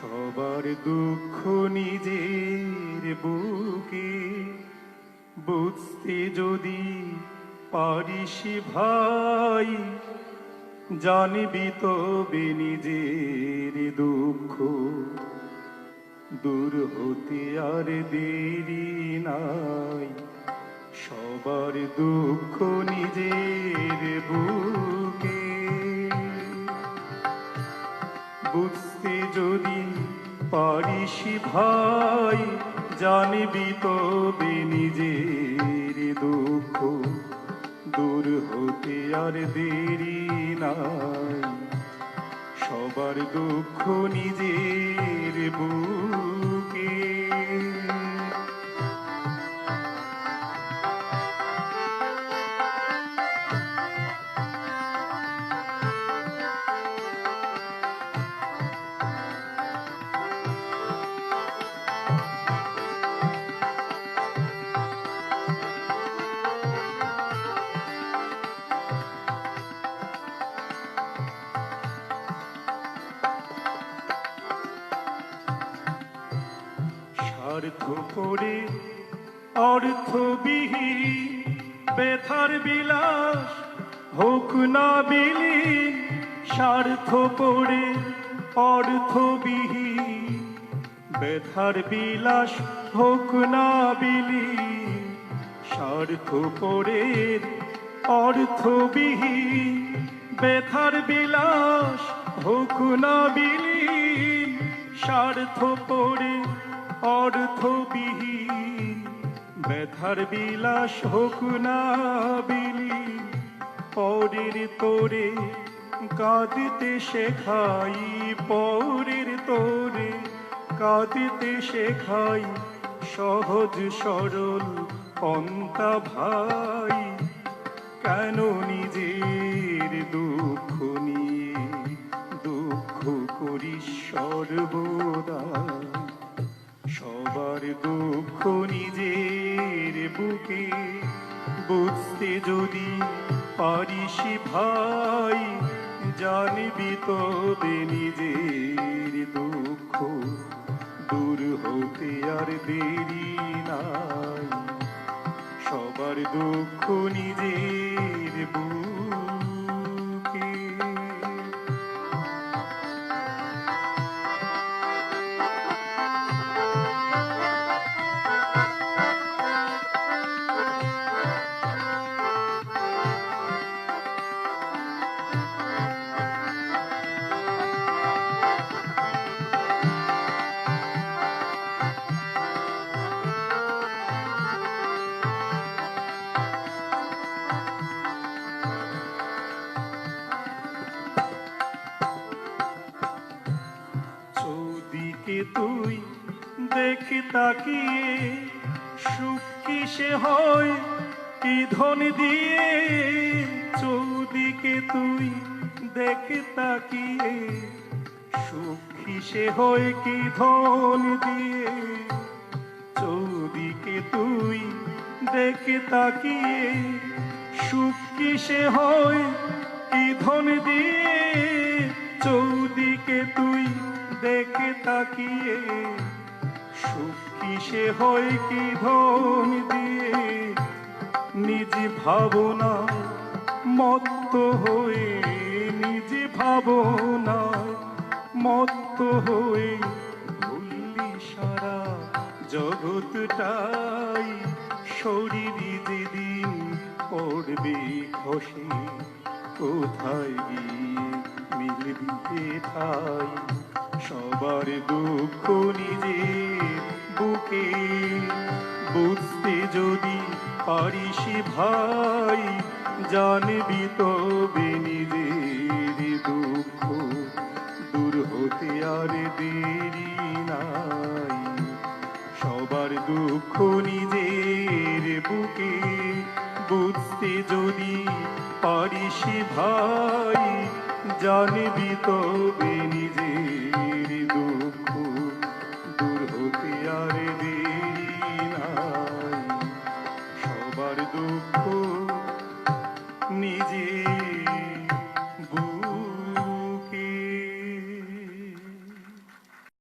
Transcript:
সবার দুঃখ নিজের বুকে। বুঝতে যদি পারিস ভাই, জানবি তবে নিজের দুঃখ। দূর হতে আর দেরি নাই, সবার দুঃখ নিজের বুকে। বুঝতে যদি পারিস ভাই, জানবি তবে নিজের দুঃখ দূর হতে আর দেরি নাই। সবার দুঃখ নিজের বুকে স্বার্থ করে অর্থবিহীন বেথার বিলাস, হোক না বিলীন স্বার্থ করে অর্থবিহীন বেথার বিলাস, হোক না বিলীন স্বার্থ করে অর্থবিহীন বেথার বিলাস, হোক না বিলীন স্বার্থ পড়ে অর্থবিহীন ব্যথার বিলাস হোক না বিলীন পরের তোরে কাঁদিতে শেখাই পরের তোরে কাঁদিতে শেখাই সহজ সরল পন্থা ভাই কেন নিজের দুঃখ নিয়ে দুঃখ করিস সর্বদা? সবার দুঃখ নিজের বুকে বুঝতে যদি পারিস ভাই, জানবি তবে নিজের দুঃখ দূর হতে আর দেরি নাই। সবার দুঃখ নিজের বুকে দেখি তাকিয়ে, সুখ কিসে হয়, কি ধন দিয়ে? চৌদিকে তুই দেখে তাকিয়ে, সুখ কিসে হয়, কি ধন দিয়ে? চৌদিকে তুই দেখে তাকিয়ে, সুখ কিসে হয়, কি ধন দিয়ে? চৌদিকে তুই দেখে তাকিয়ে সুখ কিসে হয় কি ধন দিয়ে? নিজ ভাবনা মত্ত হয়ে, নিজ ভাবনা মত্ত হয়ে ভুললি সারা জগৎটাই। শরীর যেদিন পড়বে খসে, কোথায় গিয়ে মিলবি ঠাই? সবার দুঃখ নিজের বুকে। বুঝতে যদি পারিস ভাই, জানবি তবে নিজের দুঃখ। দূর হতে আর দেরি নাই। সবার দুঃখ নিজের বুকে। বুঝতে যদি পারিস ভাই, জানবি তবে নিজের সবার দুঃখ নিজে